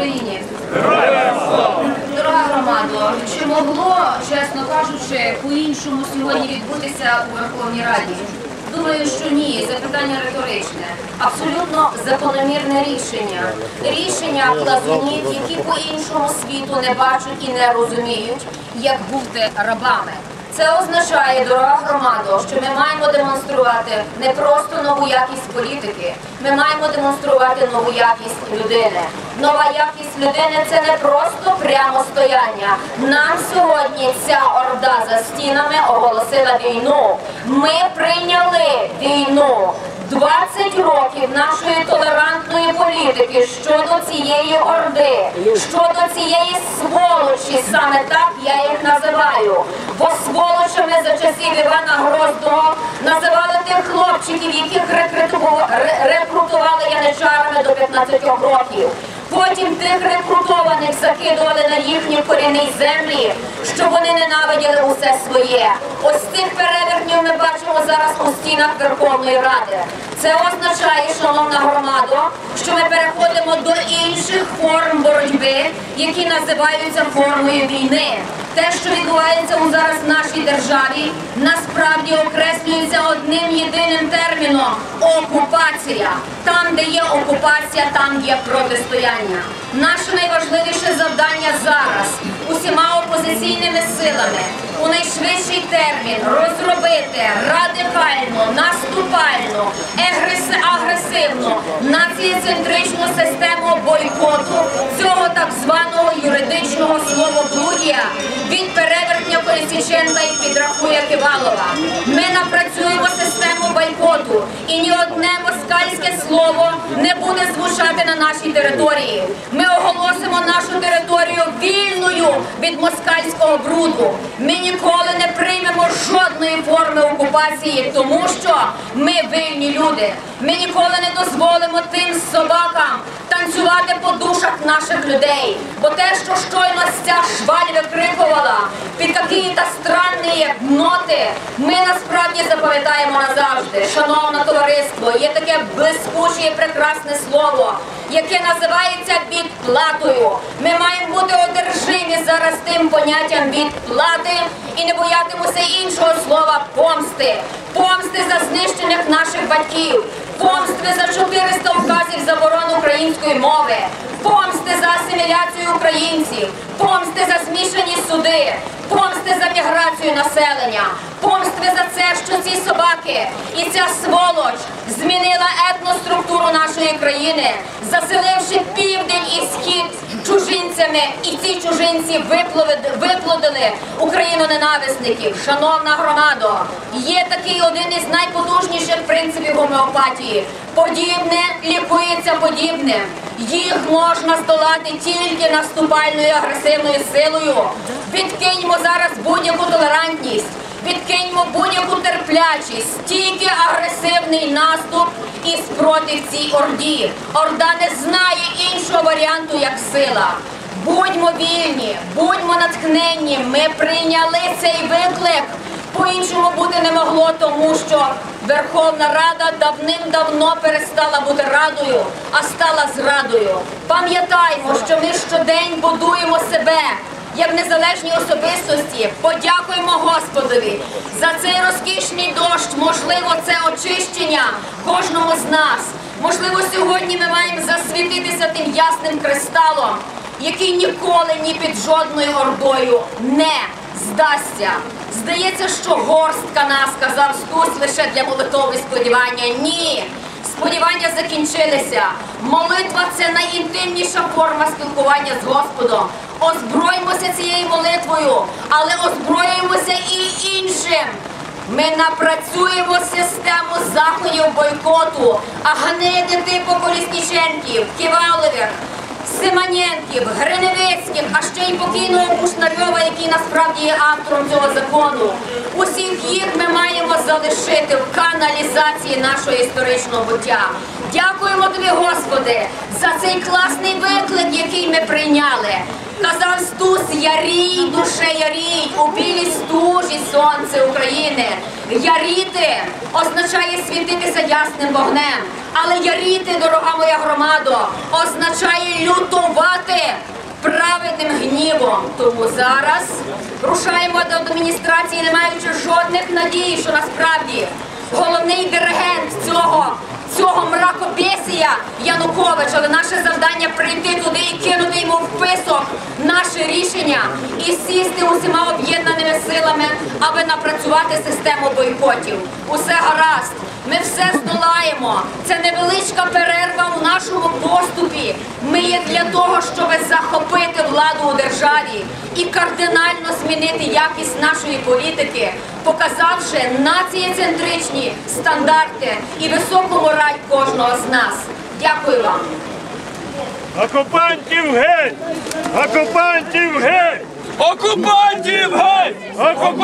Україні! Дорога громадо, чи могло, чесно кажучи, по-іншому сьогодні відбутися у Верховній Раді? Думаю, що ні. Запитання риторичне. Абсолютно закономірне рішення. Рішення плазунів, які по іншому світу не бачать і не розуміють, як бути рабами. Це означає, дорога громадо, що ми маємо демонструвати не просто нову якість політики, ми маємо демонструвати нову якість людини. Нова якість людини це не просто прямо стояння. Нам сьогодні ця орда за стінами оголосила війну. Ми прийняли війну. 20 років нашої толерантної політики щодо цієї орди, щодо цієї сволочі, саме так я їх називаю. Бо сволочами за часів Івана Гроздого називали тих хлопчиків, яких рекрутували, яничарами до 15 років. Потім тих рекрутованих закидували на їхні корінні землі, щоб вони ненавиділи усе своє. Ось цих перевертнів ми бачимо зараз у стінах Верховної Ради. Це означає, шановна громадо, що ми переходимо до інших форм боротьби, які називаються формою війни. Те, що відбувається у зараз в нашій державі, насправді окреслюється одним єдиним терміном окупація. Там, де є окупація, там є протистояння. Наше найважливіше завдання зараз усіма опозиційними силами у найшвидший термін розробити радикальну, наступальну, егрес- агресивну, націєцентричну систему бойкоту і підрахує Кивалова. Ми напрацюємо систему бойкоту, і ні одне москальське слово не буде звучати на нашій території. Ми оголосимо нашу територію вільною від москальського бруду. Ми ніколи не приймемо жодної форми окупації, тому що ми вільні люди. Ми ніколи не дозволимо тим собакам танцювати по душах наших людей. Бо те, що щойно ця шваль викрикувала під якісь странні ноти, ми насправді запам'ятаємо назавжди. Шановне товариство, є таке блискуче і прекрасне слово, яке називається відплатою. Ми маємо бути одержимі зараз тим поняттям відплати і не боятимуся іншого слова помсти. Помсти за знищених наших батьків, помсти за 400 указів заборони української мови, помсти за асиміляцію українців, помсти за змішані суди, помсти за міграцію населення, помсти за це, що ці собаки і ця сволоч змінила етноструктуру нашої країни, заселивши південь і схід і ці чужинці виплодили Україну ненависників. Шановна громадо, є такий один із найпотужніших принципів гомеопатії. Подібне лікується подібним. Їх можна здолати тільки наступальною агресивною силою. Відкиньмо зараз будь-яку толерантність. Відкиньмо будь-яку терплячість, тільки агресивний наступ і спротив цій орді. Орда не знає іншого варіанту, як сила. Будьмо вільні, будьмо натхненні. Ми прийняли цей виклик. По-іншому бути не могло, тому що Верховна Рада давним-давно перестала бути радою, а стала зрадою. Пам'ятаймо, що ми щодень будуємо себе як незалежні особистості. Подякуємо Господові за цей розкішний дощ. Можливо, це очищення кожному з нас. Можливо, сьогодні ми маємо засвітитися тим ясним кристалом, який ніколи ні під жодною ордою не здасться. Здається, що горстка нас сказав Стус лише для молитовних сподівання. Ні. Сподівання закінчилися. Молитва це найінтимніша форма спілкування з Господом. Озброїмося цією молитвою, але озброїмося і іншим. Ми напрацюємо систему заходів бойкоту, а гнити типу Колісніченків, Ківалових, Симоненків, Гриневецьких, а ще й покійного Кушнарьова, який насправді є автором цього закону. Усіх їх ми маємо залишити в каналізації нашого історичного буття. Дякуємо тобі, Господи, за цей класний виклик, який ми прийняли. Казав Стус, ярій, душе ярій, у білій стужі сонце України. Яріти означає світитися ясним вогнем. Але яріти, дорога моя громадо, означає лютувати праведним гнівом. Тому зараз рушаємо до адміністрації, не маючи жодних надій, що насправді головний диригент цього. Цього мракобесія Янукович, але наше завдання прийти туди і кинути йому в наше рішення і сісти усіма об'єднаними силами, аби напрацювати систему бойкотів. Усе гаразд. Ми все здолаємо. Це невеличка перерва у нашому поступі. Ми є для того, щоб захопити владу у державі і кардинально змінити якість нашої політики, показавши націєцентричні стандарти і високу мораль кожного з нас. Дякую вам. Окупантів геть! Окупантів геть! Окупантів геть! Окупантів